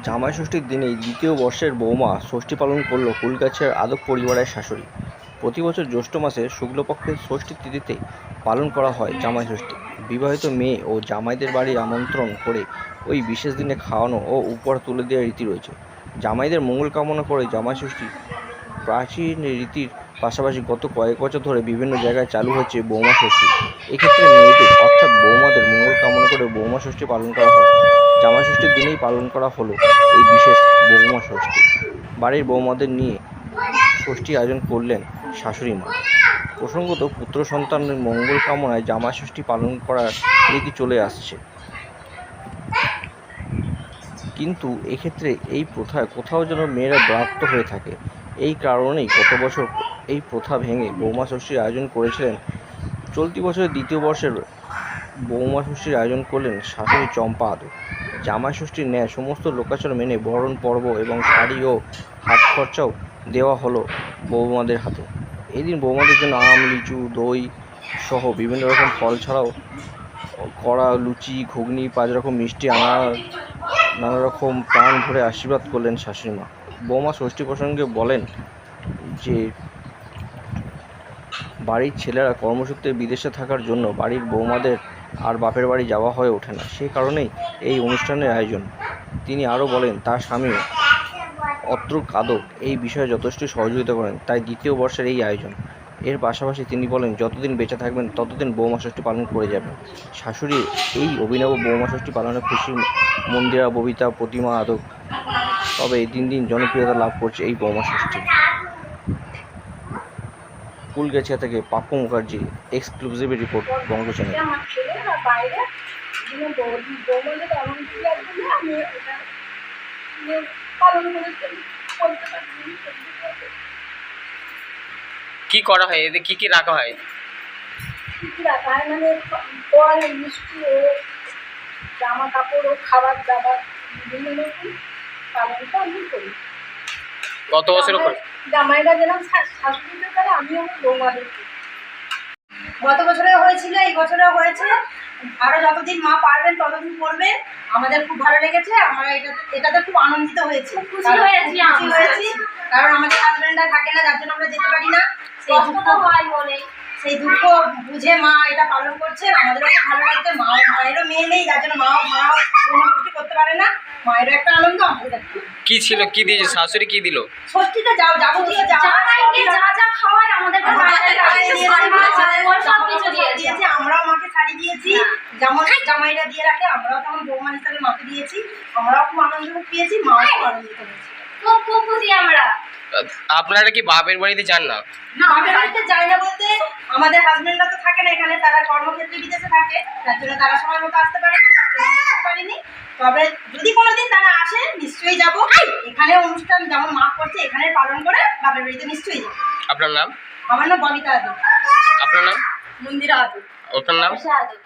জামাই ষষ্ঠীর দিনেই দ্বিতীয় বর্ষের বৌমা ষষ্ঠী পালন করল কুলগাছের আদক পরিবারের শাশুড়ি। প্রতি বছর জ্যৈষ্ঠ মাসে শুক্লপক্ষের ষষ্ঠী তিথিতে পালন করা হয় জামাই ষষ্ঠী বিবাহিত মেয়ে ও জামাইদের বাড়ি আমন্ত্রণ করে ওই বিশেষ দিনে খাওয়ানো ও উপহার তুলে দেওয়ার রীতি রয়েছে। জামাইদের মঙ্গল কামনা করে জামাই ষষ্ঠী প্রাচীন রীতির পাশাপাশি গত কয়েক বছর ধরে বিভিন্ন জায়গায় চালু হচ্ছে বৌমা ষষ্ঠী। এক্ষেত্রে মেয়েদের অর্থাৎ বৌমাদের মঙ্গল কামনা করে বৌমা ষষ্ঠী পালন করা হয়। জামাই ষষ্ঠীর দিনেই পালন করা হলো এই বিশেষ বৌমা ষষ্ঠী। বাড়ির বৌমাদের নিয়ে ষষ্ঠী আয়োজন করলেন শাশুড়ি মা। প্রসঙ্গত পুত্র সন্তানের মঙ্গল কামনায় জামাই ষষ্ঠী পালন করার রীতি চলে আসছে। কিন্তু এক্ষেত্রে এই প্রথায় কোথাও যেন মেয়েরা ব্রাত্য হয়ে থাকে। এই কারণেই গত বছর এই প্রথা ভেঙে বৌমা ষষ্ঠীর আয়োজন করেছিলেন চলতি বছরের দ্বিতীয় বর্ষের বৌমা ষষ্ঠীর আয়োজন করলেন শাশুড়ি চম্পা আদু। জামাই ষষ্ঠীর ন্যায় সমস্ত লোকাচার মেনে বরণ পর্ব এবং শাড়ি ও হাত খরচাও দেওয়া হলো বৌমাদের হাতে। এদিন বৌমাদের জন্য আম, লিচু, দই সহ বিভিন্ন রকম ফল ছাড়াও কড়া, লুচি, ঘুগনি, পাঁচ রকম মিষ্টি, আনা, নানা রকম প্রাণ ভরে আশীর্বাদ করলেন শাশুড়ি মা বৌমা ষষ্ঠী প্রসঙ্গে বলেন যে বাড়ির ছেলেরা কর্মসূত্রে বিদেশে থাকার জন্য বাড়ির বৌমাদের আর বাপের বাড়ি যাওয়া হয়ে ওঠে না। সেই কারণেই এই অনুষ্ঠানের আয়োজন। তিনি আরও বলেন, তার স্বামী অত্র কাদক এই বিষয়ে যথেষ্ট সহযোগিতা করেন, তাই দ্বিতীয় বর্ষের এই আয়োজন। এর পাশাপাশি তিনি বলেন, যতদিন বেঁচে থাকবেন, ততদিন বৌমা ষষ্ঠী পালন করে যাবেন। শাশুড়ি এই অভিনব বৌমা ষষ্ঠী পালনে খুশি। মন্দিরা, ববিতা, প্রতিমা, আদক, তবে দিন দিন জনপ্রিয়তা লাভ করছে এই বৌমা ষষ্ঠী। কুলগেছিয়া থেকে Pappu Mukherjee exclusive report Banga channel আমার ছেলে বাইরে যিনি বৌদি কি লাগবে না আমি পালন করেছি করতে পারিনি কি করা হয়? এতে কি কি রাখা হয়? রাখা হয় মানে ফল মিষ্টি ও জামা কাপড় ও খাবার দাবার বিভিন্ন রকম পালনটা আমি করি। গত বছর জামাই- জামাইরা যেরকম শা- শাশুড়িদের করে আমি আমার বৌমাদের। গত বছরে হয়েছিল এই বছরেও হয়েছে। আরও যতদিন মা পারবেন ততদিন করবেন আমাদের খুব ভালো লেগেছে। আমরা এটাতে এটাতে খুব আনন্দিত হয়েছি। খুশি হয়েছি খুশি হয়েছি। কারণ আমাদের হাজবেন্ডরা থাকে না যার জন্য আমরা যেতে পারি না। সেই দুঃখ হয় মনে সেই দুঃখ বুঝে মা এটা পালন করছে। আমাদেরও খুব ভালো লাগছে। মা মায়েরও মেয়ে নেই যার জন্য মা মা কোনো কিছু করতে পারে না। মায়েরও একটা আনন্দ আমাদের কি ছিল কি দিয়েছে? শাশুড়ি কি দিল? ষষ্ঠীতে যাও যাবতীয় যা যা যা খাওয়ার আমাদেরকে আমাকে দিয়েছে, আমরাও মাকে শাড়ি দিয়েছি যেমন জামাইরা দিয়ে রাখে আমরাও তেমন বৌমা হিসাবে মাকে দিয়েছি আমরাও খুব আনন্দ পেয়েছি মাও খুব আনন্দিত হয়েছে খুব খুব খুশি আমরা। আপনারা কি বাপের বাড়িতে যান না? না আমাদের বাড়িতে যাই না বলতে আমাদের হাজবেন্ডরা তো থাকে না এখানে তারা কর্মক্ষেত্রে বিদেশে থাকে। তার জন্য তারা সময় মতো আসতে পারে না পারিনি। তবে যদি কোনোদিন তারা আসে নিশ্চয়ই যাব। এখানে অনুষ্ঠান যেমন মা করছে এখানে পালন করে বাপের বাড়িতে নিশ্চয়ই যাব। আপনার নাম? আমার নাম ববিতা আদৌ আপনার নাম? মন্দিরা আদৌ আপনার নাম? আদৌ